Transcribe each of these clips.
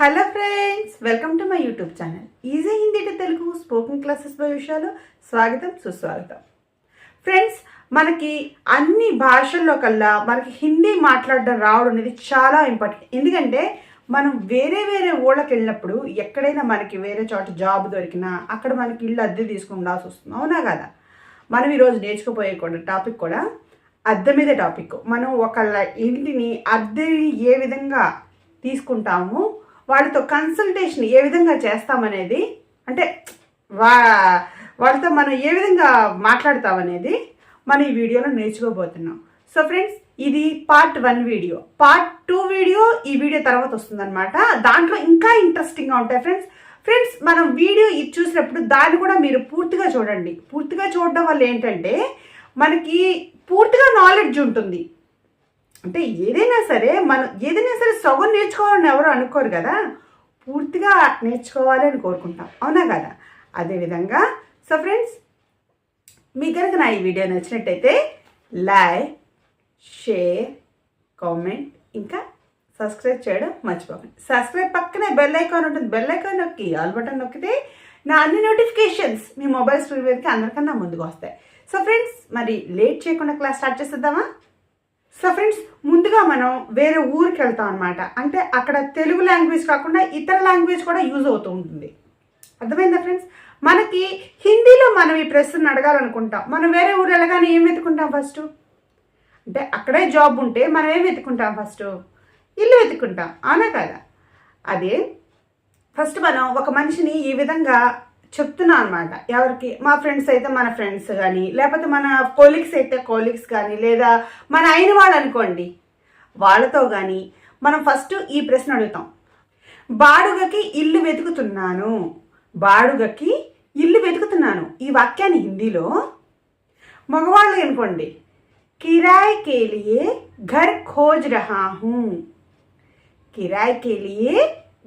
Hello friends welcome to my YouTube channel. Easy Hindi to Telugu spoken classes విషయాలు స్వాగతం సుస్వాగతం. Friends మనకి అన్ని భాషల్లో కల్లా మనకి హిందీ మాట్లాడడం రావడం అనేది చాలా ఇంపార్టెంట్. ఎందుకంటే మనం వేరే వేరే ఊళ్ళకి వెళ్ళినప్పుడు ఎక్కడైనా మనకి వేరే చోట జాబ్ దొరికినా అక్కడ మనకి ఇల్లు అద్దె తీసుకుని ఉండాల్సి వస్తుంది. అవునా కదా? మనం ఈరోజు నేర్చుకోపోయే కూడా టాపిక్ కూడా అద్దె మీద టాపిక్. మనం ఒకళ్ళ ఇంటిని అద్దెని ఏ విధంగా తీసుకుంటాము వాళ్ళతో కన్సల్టేషన్ ఏ విధంగా చేస్తామనేది అంటే వా వాళ్ళతో మనం ఏ విధంగా మాట్లాడతామనేది మనం ఈ వీడియోలో నేర్చుకోబోతున్నాం. సో ఫ్రెండ్స్ ఇది part one video part two video ఈ వీడియో తర్వాత వస్తుందన్నమాట. దాంట్లో ఇంకా ఇంట్రెస్టింగ్గా ఉంటాయి ఫ్రెండ్స్ ఫ్రెండ్స్ మనం వీడియో ఇది చూసినప్పుడు దాన్ని కూడా మీరు పూర్తిగా చూడండి. పూర్తిగా చూడడం వల్ల ఏంటంటే మనకి పూర్తిగా నాలెడ్జ్ ఉంటుంది. అంటే ఏదైనా సరే మనం ఏదైనా సరే సగం నేర్చుకోవాలని ఎవరు అనుకోరు కదా. పూర్తిగా నేర్చుకోవాలని కోరుకుంటాం. అవునా కదా? అదేవిధంగా సో ఫ్రెండ్స్ మీకు కనుక నా ఈ వీడియో నచ్చినట్టయితే లైక్ షేర్ కామెంట్ ఇంకా సబ్స్క్రైబ్ చేయడం మర్చిపోకండి. సబ్స్క్రైబ్ పక్కనే బెల్ ఐకాన్ ఉంటుంది. బెల్ ఐకాన్ నొక్కి ఆల్ బటన్ నొక్కితే నా అన్ని నోటిఫికేషన్స్ మీ మొబైల్ స్క్రీన్ మీదకి అందరికన్నా ముందుకు వస్తాయి. సో ఫ్రెండ్స్ మరి లేట్ చేయకుండా క్లాస్ స్టార్ట్ చేసేద్దామా? సో ఫ్రెండ్స్ ముందుగా మనం వేరే ఊరికి వెళ్తాం అనమాట అంటే అక్కడ తెలుగు లాంగ్వేజ్ కాకుండా ఇతర లాంగ్వేజ్ కూడా యూజ్ అవుతూ ఉంటుంది. అర్థమైందా ఫ్రెండ్స్ మనకి హిందీలో మనం ఈ ప్రశ్న అడగాలనుకుంటాం. మనం వేరే ఊరు వెళ్ళగానే ఏం వెతుకుంటాం ఫస్ట్ అంటే అక్కడే జాబ్ ఉంటే మనం ఏం వెతుకుంటాం ఫస్ట్ ఇల్లు వెతుకుంటాం అవునా కదా? అదే ఫస్ట్ మనం ఒక మనిషిని ఈ విధంగా చెప్తున్నా అనమాట ఎవరికి? మా ఫ్రెండ్స్ అయితే మన ఫ్రెండ్స్ కానీ లేకపోతే మన కొలీగ్స్ అయితే కొలీగ్స్ కానీ లేదా మన అయిన వాళ్ళు అనుకోండి వాళ్ళతో కానీ మనం ఫస్ట్ ఈ ప్రశ్న అడుగుతాం. బాడుగకి ఇల్లు వెతుకుతున్నాను. బాడుగకి ఇల్లు వెతుకుతున్నాను. ఈ వాక్యాన్ని హిందీలో మగవాళ్ళు అనుకోండి కిరాయ్ కేలియే ఘర్ ఖోజ్ రహా హూ కిరాయ్ కేలియే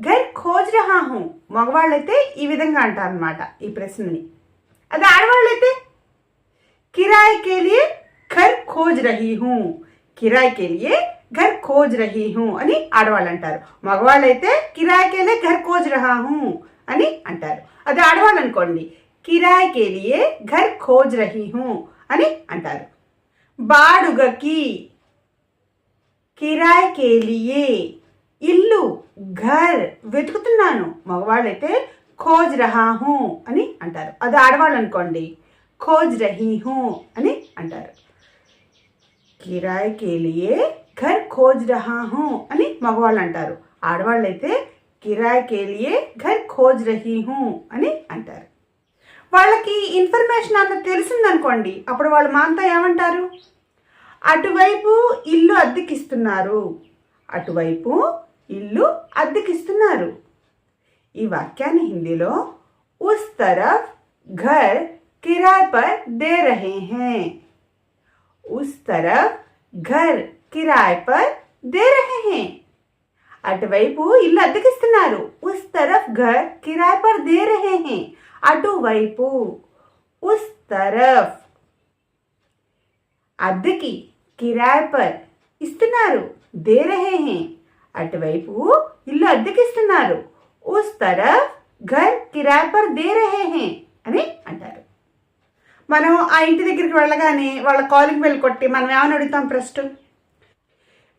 ఘర్ ఖోజ్ రహా హూ. మగవాళ్ళైతే ఈ విధంగా అంటారు అనమాట ఈ ప్రశ్నని. అదే ఆడవాళ్ళైతే కిరాయ్ కే ఘర్ ఖోజ్ రహీ హూ. కిరాయ్ కే ఘర్ ఖోజ్ రహీ హూ అని ఆడవాళ్ళు అంటారు మగవాళ్ళైతే కిరాయ్ కే ఘర్ ఖోజ్ రహా హూ అని అంటారు. అదే ఆడవాళ్ళు అనుకోండి కిరాయ్ ఘర్ ఖోజ్ రహీ హూ అని అంటారు. బాడుగకి కిరాయ్ కే ఇల్లు ఘర్ వెతుకుతున్నాను. మగవాళ్ళైతే ఖోజ్ రహా హూ అని అంటారు. అది ఆడవాళ్ళు అనుకోండి ఖోజ్ రహీ హూ అని అంటారు. కిరాయ్ కేలియే ఘర్ ఖోజ్ రహా హూ అని మగవాళ్ళు అంటారు ఆడవాళ్ళైతే కిరాయ్ కేలియే ఘర్ ఖోజ్ రహీ హూ అని అంటారు. వాళ్ళకి ఇన్ఫర్మేషన్ అంత తెలిసిందనుకోండి అప్పుడు వాళ్ళు మాంతా ఏమంటారు? అటువైపు ఇల్లు అద్దెకిస్తున్నారు. అటువైపు ఇల్లు అద్దెకిస్తున్నారు ఈ వాక్యాన్ని హిందీలో ఉస్ तरफ घर किराए पर दे रहे हैं उस तरफ घर किराए पर दे रहे हैं అటువైపు ఇల్లు అద్దెకిస్తున్నారు ఉస్ तरफ घर किराए पर दे रहे हैं అటువైపు ఉస్ तरफ అద్దెకి కిరాయ్ పర్ ఇస్తున్నారు దే రహే హే అటువైపు ఇల్లు అద్దెకిస్తున్నారు. ఉస్ తరఫ్ ఘర్ కిరాయ పర్ దే రహే హే అని అంటారు. మనం ఆ ఇంటి దగ్గరికి వెళ్ళగానే వాళ్ళ కాలింగ్ బెల్ కొట్టి మనం ఏమని అడుగుతాం ఫస్ట్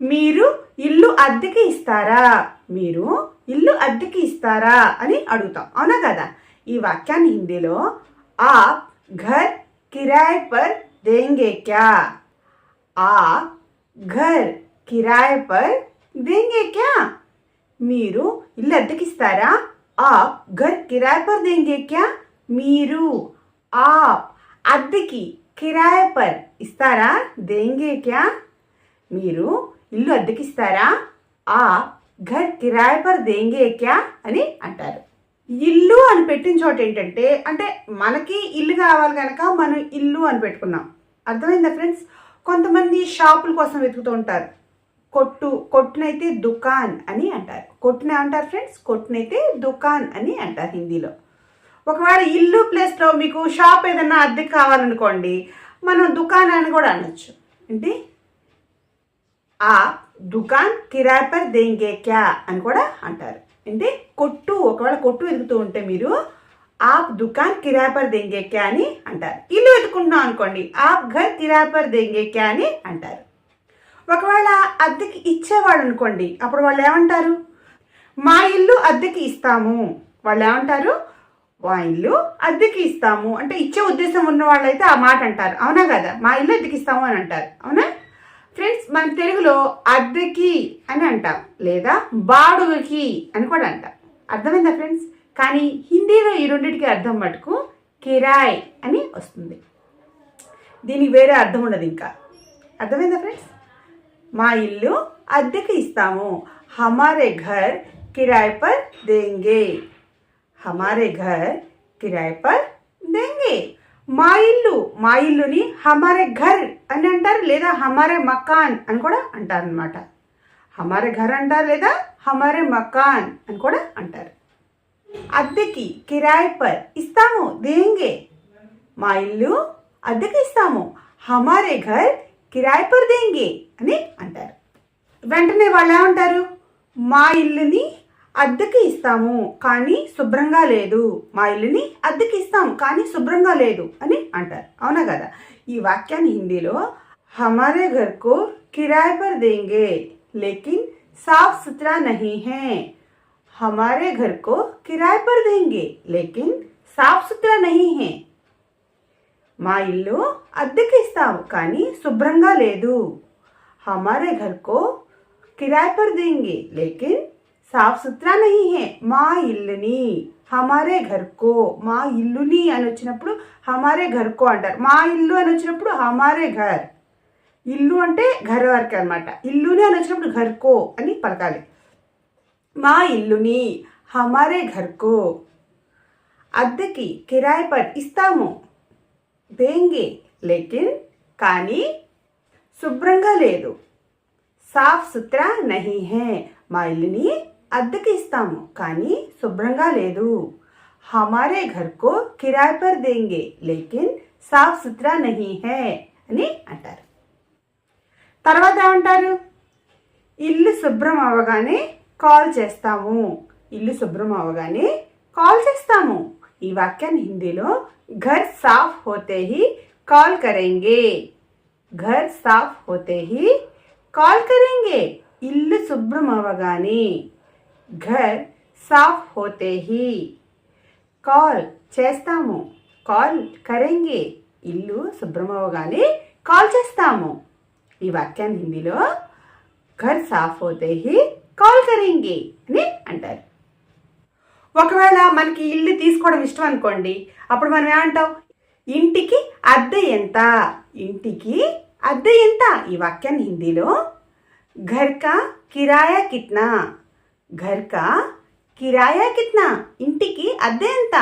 మీరు ఇల్లు అద్దెకి ఇస్తారా? మీరు ఇల్లు అద్దెకి ఇస్తారా అని అడుగుతాం. అవునా కదా? ఈ వాక్యాన్ని హిందీలో ఆప్ ఘర్ కిరాయ్ పర్ దేంగే క్యా? ఆ ఘర్ కిరాయ్ పర్ దేంగే క్యా మీరు ఇల్లు అద్దెకిస్తారా ఆప్ ఘర్ కిరాయ పర్ దేంగే క్యా మీరు ఆప్ అద్దెకి కిరాయ పర్ ఇస్తారా దేంగే క్యా మీరు ఇల్లు అద్దెకిస్తారా ఆప్ ఘర్ కిరాయ పర్ దేంగే క్యా అని అంటారు. ఇల్లు అని పెట్టిన చోట ఏంటంటే అంటే మనకి ఇల్లు కావాలి కనుక మనం ఇల్లు అని పెట్టుకున్నాం. అర్థమైందా ఫ్రెండ్స్? కొంతమంది షాపుల కోసం వెతుకుతూ ఉంటారు. కొట్టు కొట్టునైతే దుకాన్ అని అంటారు. కొట్టునే అంటారు ఫ్రెండ్స్ కొట్టునైతే దుకాన్ అని అంటారు హిందీలో. ఒకవేళ ఇల్లు ప్లేస్లో మీకు షాప్ ఏదైనా అద్దెకి కావాలనుకోండి మనం దుకాన్ అని కూడా అనొచ్చు. ఏంటి? ఆ దుకాన్ కిరాయి పర్ దేంగే క్యా అని కూడా అంటారు. అంటే కొట్టు ఒకవేళ కొట్టు ఎదుగుతూ ఉంటే మీరు ఆప్ దుకాన్ కిరాయి పర్ దేంగే క్యా అని అంటారు. ఇల్లు ఎదుకుంటున్నాం అనుకోండి ఆప్ ఘర్ కిరాయి పర్ దేంగే క్యా అని అంటారు. ఒకవేళ అద్దెకి ఇచ్చేవాడు అనుకోండి అప్పుడు వాళ్ళు ఏమంటారు మా ఇల్లు అద్దెకి ఇస్తాము. వాళ్ళు ఏమంటారు మా ఇల్లు అద్దెకి ఇస్తాము. అంటే ఇచ్చే ఉద్దేశం ఉన్న వాళ్ళైతే ఆ మాట అంటారు. అవునా కదా? మా ఇల్లు అద్దెకి ఇస్తాము అని అంటారు. అవునా? ఫ్రెండ్స్ మన తెలుగులో అద్దెకి అని అంటాం. లేదా బాడుగకి అని కూడా అంటాం. అర్థమైందా ఫ్రెండ్స్? కానీ హిందీలో ఈ రెండింటికి అర్థం మటుకు కిరాయ్ అని వస్తుంది. దీనికి వేరే అర్థం ఉండదు ఇంకా. అర్థమైందా ఫ్రెండ్స్? మా ఇల్లు అద్దెకి ఇస్తాము. హమారే ఘర్ కిరాయి పర్ దేంగే. హమారే ఘర్ కిరాయి పర్ దేంగే. మా ఇల్లు మా ఇల్లుని హమారే ఘర్ అని అంటారు లేదా హమారే మకాన్ అని కూడా అంటారు అనమాట హమారే ఘర్ అంటారు లేదా హమారే మకాన్ అని కూడా అంటారు. అద్దెకి కిరాయి పర్ ఇస్తాము దేంగే. మా ఇల్లు అద్దెకి ఇస్తాము. హమారే ఘర్ కిరాయి పర్ దేంగి? అని అంటారు. వెంటనే వాళ్ళు ఏమంటారు? మా ఇల్లుని అద్దెకి ఇస్తాము కానీ శుభ్రంగా లేదు. మా ఇల్లుని అద్దెకి ఇస్తాము కానీ శుభ్రంగా లేదు అని అంటారు. అవునా కదా? ఈ వాక్యాన్ని హిందీలో హమారే ఘర్కు కిరాయి పర్ దేంగే లేకిన్ సాఫ్ సుథరా నహీ హే. హమారే ఘర్కు కిరాయి పర్ దేంగే లేకిన్ సాఫ్ సుథరా నహీ హే. మా ఇల్లు అద్దెకి ఇస్తాము కానీ శుభ్రంగా లేదు. హమారే ఘర్కో కిరాయి పర్ దేంగే లేకిన్ సాఫ్ సుథరా నహీ హే మా ఇల్లుని. హమారే ఘర్కో మా ఇల్లుని అని వచ్చినప్పుడు హమారే ఘర్కో అంటారు. మా ఇల్లు అని వచ్చినప్పుడు హమారే ఘర్. ఇల్లు అంటే ఘర్ వరకు అనమాట ఇల్లుని అని వచ్చినప్పుడు ఘర్కో అని పలకాలి. మా ఇల్లుని హమారే ఘర్కో. అద్దెకి కిరాయి పర్ ఇస్తాము దేంగే లేకిన్ కానీ శుభ్రంగా లేదు. సాఫ్ సుత్రా నహి హే మా ఇల్లుని అద్దెకి ఇస్తాము కానీ శుభ్రంగా లేదు. హమారే ఘర్కు కిరాయి పర్ దేంగే లేకిన్ సాఫ్ సుత్రా నహి హే అని అంటారు. తర్వాత ఏమంటారు? ఇల్లు శుభ్రం అవ్వగానే కాల్ చేస్తాము. ఇల్లు శుభ్రం అవగానే కాల్ చేస్తాము. ఈ వాక్యాన్ని హిందీలో ఘర్ సాఫ్ హోతే హీ కాల్ కరెంగే. ఘర్ సాఫ్ హోతే హీ కాల్ కరెంగే. ఇల్లు శుభ్రం అవగానే. ఘర్ సాఫ్ హోతే హీ కాల్ చేస్తాము. కాల్ కరెంగే. ఇల్లు శుభ్రం అవగానే కాల్ చేస్తాము. ఈ వాక్యాన్ని హిందీలో ఘర్ సాఫ్ హోతే హీ కాల్ కరెంగే అని అంటారు. ఒకవేళ మనకి ఇల్లు తీసుకోవడం ఇష్టం అనుకోండి అప్పుడు మనం ఏమంటాం? ఇంటికి అద్దె ఎంత? ఇంటికి అద్దె ఎంత? ఈ వాక్యాన్ని హిందీలో ఘర్కా కిరాయా కిత్నా ఘర్కా కిరాయా కిత్నా ఇంటికి అద్దె ఎంత?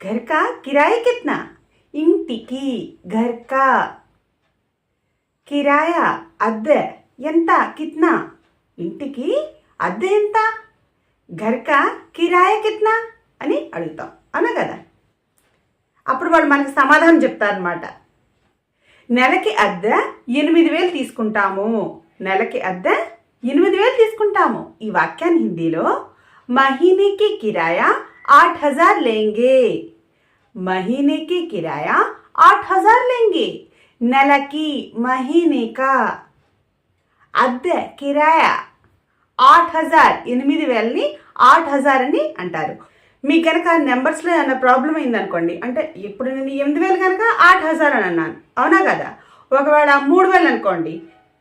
ఘర్కా కిరాయా కిత్నా ఇంటికి ఘర్కా కిరాయా అద్దె ఎంత? కిత్నా ఇంటికి అద్దె ఎంత? ఘర్కా కిరాయ కిత్నా అని అడుగుతాం. అవునా కదా? అప్పుడు వాళ్ళు మనకి సమాధానం చెప్తారనమాట నెలకి అద్దె ఎనిమిది వేలు తీసుకుంటాము. నెలకి అద్దె ఎనిమిది వేలు తీసుకుంటాము. ఈ వాక్యాన్ని హిందీలో మహీనేకి కిరాయా ఆట్ హజార్ లేంగే. మహీనేకి కిరాయా ఆట్ హజార్ లేంగే. నెలకి మహీనేకా. అద్దె కిరాయ ఆట్ హజార్ ఎనిమిది వేలని ఆట్ హజార్ అని అంటారు. మీకు కనుక నెంబర్స్లో ఏమైనా ప్రాబ్లం అయిందనుకోండి అంటే ఇప్పుడు నేను ఎనిమిది వేలు కనుక ఆట్ హజార్ అని అన్నాను అవునా కదా? ఒకవేళ మూడు వేలు అనుకోండి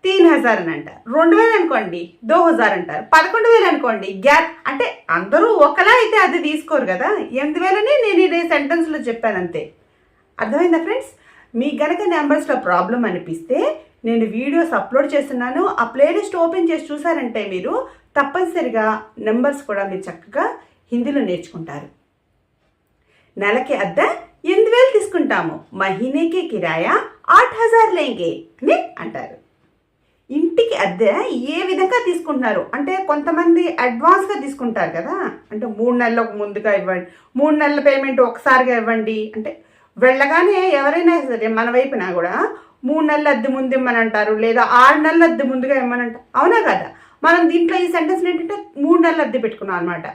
తీన్ హజార్ అని అంటారు రెండు వేలు అనుకోండి దో హజార్ అంటారు పదకొండు వేలు అనుకోండి గ్యాప్ అంటే అందరూ ఒకలా అయితే అది తీసుకోరు కదా? ఎనిమిది వేలని నేను ఇదే సెంటెన్స్లో చెప్పాను అంతే. అర్థమైందా ఫ్రెండ్స్? మీకు గనక నెంబర్స్లో ప్రాబ్లం అనిపిస్తే నేను వీడియోస్ అప్లోడ్ చేస్తున్నాను. ఆ ప్లేలిస్ట్ ఓపెన్ చేసి చూసారంటే మీరు తప్పనిసరిగా నెంబర్స్ కూడా మీరు చక్కగా హిందీలో నేర్చుకుంటారు. నెలకి అద్దె ఎనిమిది వేలు తీసుకుంటాము. మహీనేకి కిరాయా ఆట్ హజార్ లేంగే అని అంటారు. ఇంటికి అద్దె ఏ విధంగా తీసుకుంటున్నారు? అంటే కొంతమంది అడ్వాన్స్గా తీసుకుంటారు కదా. అంటే మూడు నెలలకు ముందుగా ఇవ్వండి. మూడు నెలల పేమెంట్ ఒకసారిగా ఇవ్వండి. అంటే వెళ్ళగానే ఎవరైనా సరే మన వైపున కూడా మూడు నెలల అద్దె ముందు ఇమ్మనంటారు లేదా ఆరు నెలల అద్దె ముందుగా ఇమ్మనంటారు అవునా కదా? మనం దీంట్లో ఈ సెంటెన్స్ ఏంటంటే మూడు నెలలు అద్దె పెట్టుకున్నాం అనమాట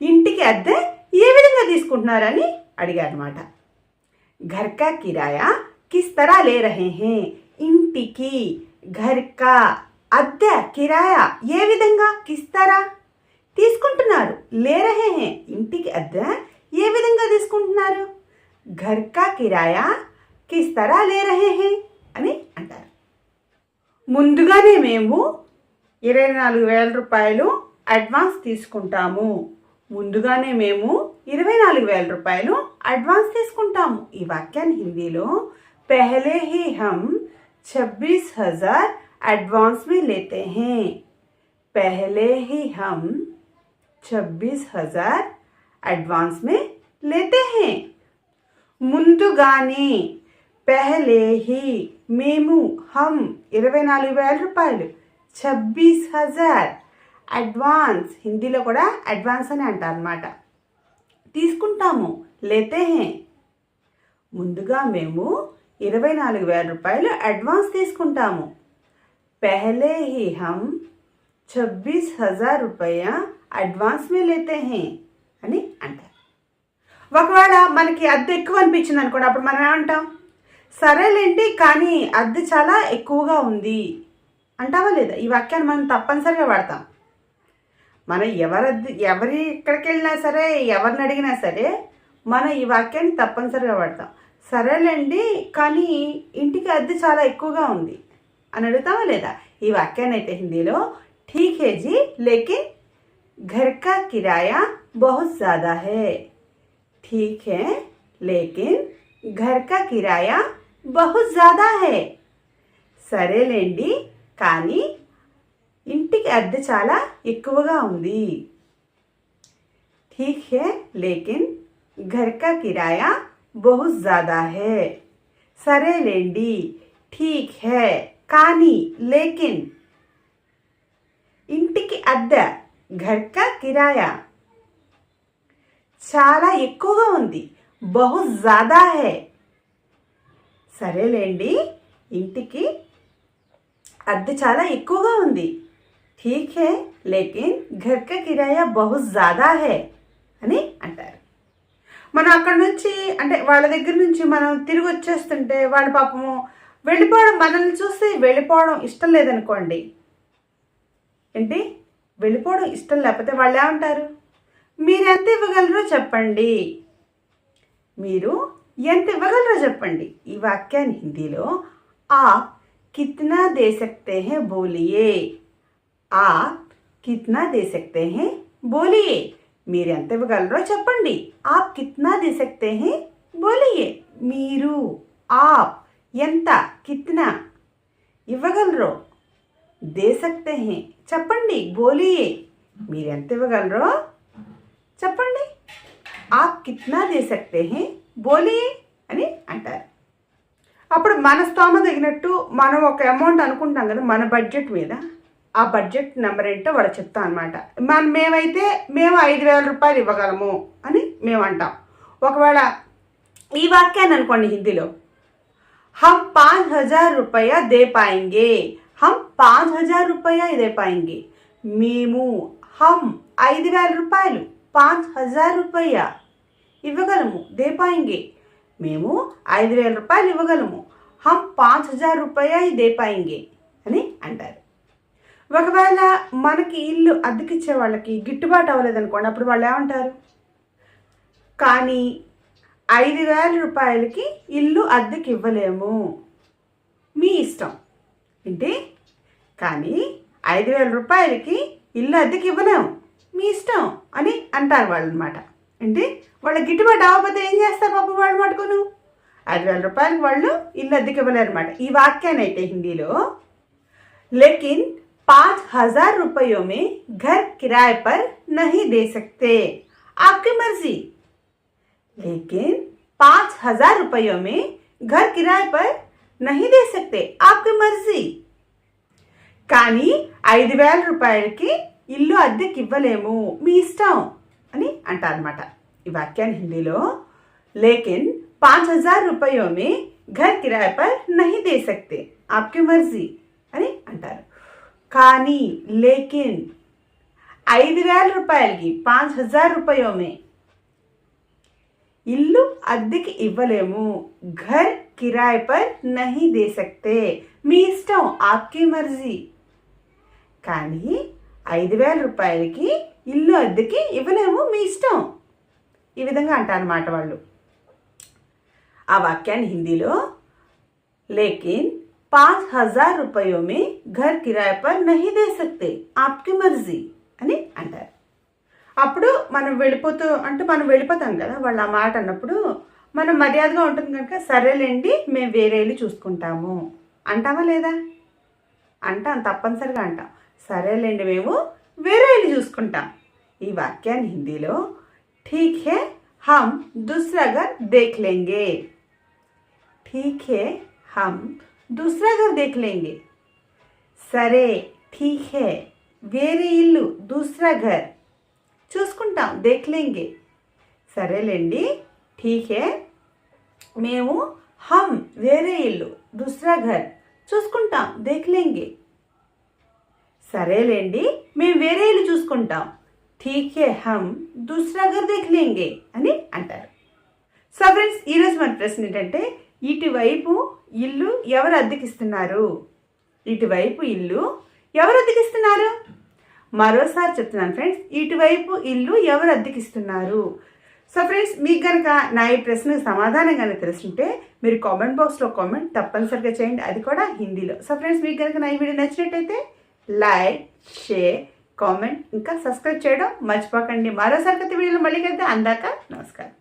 ఇంటికి అద్దె ఏ విధంగా తీసుకుంటున్నారని అడిగారనమాట ఘర్కా కిరాయా? కిస్తరా లే రహే హే? ఇంటికి ఘర్కా అద్దె కిరాయా ఏ విధంగా? కిస్తారా తీసుకుంటున్నారు. లే రహే హే? ఇంటికి అద్దె ఏ విధంగా తీసుకుంటున్నారు? ఘర్కా కిరాయా? కిస్తారా లే రహే హే? అని అంటారు ముందుగానే మేము ఇరవై నాలుగు వేల రూపాయలు అడ్వాన్స్ తీసుకుంటాము ముందుగానే మేము ఇరవై నాలుగు వేల రూపాయలు అడ్వాన్స్ తీసుకుంటాము ఈ వాక్యాన్ని హిందీలో పహలే హీ హమ్ छब्बीस हजार एडवांस में लेते हैं पहले ही हम छब्बीस हजार एडवांस में लेते हैं ముందుగానే పెహలే హీ మేము హమ్ ఇరవై నాలుగు వేల రూపాయలు. ఛబ్బీస్ హజార్. అడ్వాన్స్. హిందీలో కూడా అడ్వాన్స్ అని అంటారనమాట తీసుకుంటాము. లేతే హే. ముందుగా మేము ఇరవై నాలుగు వేల రూపాయలు అడ్వాన్స్ తీసుకుంటాము. పెహలే హీ హమ్ ఛబ్బీస్ హజార్ రూపాయ అడ్వాన్స్ మే లేతే హే అని అంటారు. ఒకవేళ మనకి అద్దె ఎక్కువ అనిపించింది అనుకోండి అప్పుడు మనం ఏమంటాం? సరేలేంటి కానీ అద్దె చాలా ఎక్కువగా ఉంది అంటావా లేదా ఈ వాక్యాన్ని మనం తప్పనిసరిగా వాడతాం మనం ఎవరి అద్దె ఎవరి ఎక్కడికి వెళ్ళినా సరే ఎవరిని అడిగినా సరే మనం ఈ వాక్యాన్ని తప్పనిసరిగా వాడతాం సరేలేండి కానీ ఇంటికి అద్దె చాలా ఎక్కువగా ఉంది అని అడుగుతావా లేదా ఈ వాక్యాన్ని అయితే హిందీలో ఠీక్ హే జీ లేకిన్ घर का किराया बहुत ज़्यादा है ठीक है लेकिन घर का किराया बहुत ज़्यादा है సరేలేండి కానీ ఇంటికి అద్దె చాలా ఎక్కువగా ఉంది ठीक है लेकिन घर का किराया बहुत ज़्यादा है సరేలేండి ठीक है కానీ లేకిన్ ఇంటికి అద్దె ఘర్ కా కిరాయా చాలా ఎక్కువగా ఉంది బహు జాదా హే సరేలేండి. ఇంటికి అద్దె చాలా ఎక్కువగా ఉంది. ఠీక్ హే లేకిన్ ఘర్ కా కిరాయా బహు జాదా హే అని అంటారు. మనం అక్కడ నుంచి అంటే వాళ్ళ దగ్గర నుంచి మనం తిరిగి వచ్చేస్తుంటే వాళ్ళ పాపము వెళ్ళిపోవడం మనల్ని చూసి వెళ్ళిపోవడం ఇష్టం లేదనుకోండి. ఏంటి? వెళ్ళిపోవడం ఇష్టం లేకపోతే వాళ్ళు ఏమంటారు? మీరు ఎంత ఇవ్వగలరో చెప్పండి. మీరు ఎంత ఇవ్వగలరో చెప్పండి. ఈ వాక్యాన్ని హిందీలో ఆ కిత్నా దే సక్తే హే బోలియే? ఆ కిత్నా దే సక్తే హే బోలియే? మీరు ఎంత ఇవ్వగలరో చెప్పండి. ఆప్ కిత్నా దే సక్తే హే బోలియే? మీరు ఆప్ ఎంత కిత్నా ఇవ్వగలరో దే సక్తే హే? చెప్పండి. బోలియే. మీరు ఎంత ఇవ్వగలరో చెప్పండి. ఆప్ కిత్నా దే సక్తే హే బోలి అని అంటారు. అప్పుడు మన స్తోమ తగినట్టు మనం ఒక అమౌంట్ అనుకుంటాం కదా మన బడ్జెట్ మీద ఆ బడ్జెట్ నెంబర్ ఏంటో వాళ్ళు చెప్తాం అనమాట మన మేమైతే మేము ఐదు వేల రూపాయలు ఇవ్వగలము అని మేము అంటాం. ఒకవేళ ఈ వాక్యాన్ని అనుకోండి హిందీలో. హమ్ పాంచ్ హజార్ రూపాయ దే పాయింగే. హమ్ పాంచ్ హజార్ రూపాయ దే పాయింగే. మేము హమ్ ఐదు వేల రూపాయలు పాంచ్ హజార్ రూపాయ. ఇవ్వగలము. దేపాయింగే. మేము ఐదు వేల రూపాయలు ఇవ్వగలము. హమ్ పాంచ్ హజార్ రూపాయ దేపాయింగే అని అంటారు. ఒకవేళ మనకి ఇల్లు అద్దెకిచ్చే వాళ్ళకి గిట్టుబాటు అవ్వలేదనుకోండి అప్పుడు వాళ్ళు ఏమంటారు? కానీ ఐదు వేల రూపాయలకి ఇల్లు అద్దెకి ఇవ్వలేము మీ ఇష్టం. ఏంటి కానీ ఐదు వేల రూపాయలకి ఇల్లు అద్దెకి ఇవ్వలేము మీ ఇష్టం అని అంటారు వాళ్ళు అనమాట ఏంటి వాళ్ళ గిట్టుబాటు అవ్వకపోతే ఏం చేస్తారు పాపం వాళ్ళు మటుకును ఐదు వేల రూపాయలకి వాళ్ళు ఇల్లు అద్దెకి ఇవ్వలేరు అనమాట ఈ వాక్యాన్ని అయితే హిందీలో లేకిన్ पाँच हजार रुपयों में घर किराए पर नहीं दे सकते आपकी मर्जी लेकिन पाँच हजार रुपयों में घर किराए पर नहीं दे सकते आपकी मर्जी కానీ ఐదు వేల రూపాయలకి ఇల్లు అద్దెకి ఇవ్వలేము మీ ఇష్టం అని అంటారనమాట ఈ వాక్యాన్ని హిందీలో లేకిన్ పాంచ్ హజార్ రూపాయో మే ఘర్ కిరాయ పర్ నహి దే సక్తే ఆప్కి మర్జీ అని అంటారు. కానీ లేకిన్ ఐదు వేల రూపాయలకి పాంచ్ హజార్ రూపాయో మే ఇల్లు అద్దెకి ఇవ్వలేము ఘర్ కిరాయ్ పర్ నహి దే సక్తే మీ ఇష్టం ఆప్కి మర్జీ కానీ ఐదు వేల రూపాయలకి ఇల్లు అద్దెకి ఇవ్వలేము మీ ఇష్టం. ఈ విధంగా అంటారన్నమాట వాళ్ళు. ఆ వాక్యాన్ని హిందీలో లేకిన్ పాంచ్ హజార్ రూపాయో మే ఘర్ కిరాయి పర్ నహీ దే సక్తే ఆప్కి మర్జీ అని అంటారు. అప్పుడు మనం వెళ్ళిపోతూ అంటే మనం వెళ్ళిపోతాం కదా వాళ్ళు ఆ మాట అన్నప్పుడు మనం మర్యాదగా ఉంటుంది కనుక సరేలేండి మేము వేరే చూసుకుంటాము. అంటామా లేదా? అంటాం తప్పనిసరిగా అంటాం. సరేలేండి మేము వేరే ఇల్లు చూసుకుంటాం ఈ వాక్యాన్ని హిందీలో ఠీక్ హే హమ్ దూసరా ఘర్ దేఖ్ లేంగే ठीक है हम दूसरा घर देख लेंगे సరే ఠీక్ హే వేరే ఇల్లు దూసరా ఘర్ చూసుకుంటాం దేఖ్లేంగే సరేలేండి ఠీక్ హే మేము హమ్ వేరే ఇల్లు దూసరా ఘర్ చూసుకుంటాం దేఖ్లేంగే సరేలేండి మేము వేరే ఇల్లు చూసుకుంటాం. ఠీకే హమ్ దూసరా గర్ దేఖ్లేంగే అని అంటారు. సో ఫ్రెండ్స్ ఈరోజు మన ప్రశ్న ఏంటంటే ఇటువైపు ఇల్లు ఎవరు అద్దెకిస్తున్నారు? ఇటువైపు ఇల్లు ఎవరు అద్దెకిస్తున్నారు? మరోసారి చెప్తున్నాను ఫ్రెండ్స్ ఇటువైపు ఇల్లు ఎవరు అద్దెకిస్తున్నారు? సో ఫ్రెండ్స్ మీకు కనుక నా ఈ ప్రశ్నకు సమాధానం కనుక తెలుసుంటే మీరు కామెంట్ బాక్స్లో కామెంట్ తప్పనిసరిగా చేయండి. అది కూడా హిందీలో. సో ఫ్రెండ్స్ మీకు కనుక నా ఈ వీడియో నచ్చినట్టయితే లైక్ షేర్ కామెంట్ ఇంకా సబ్స్క్రైబ్ చేయడం మర్చిపోకండి. మరోసారి కొత్త వీడియోలో మళ్ళీ కదా అందాక నమస్కారం.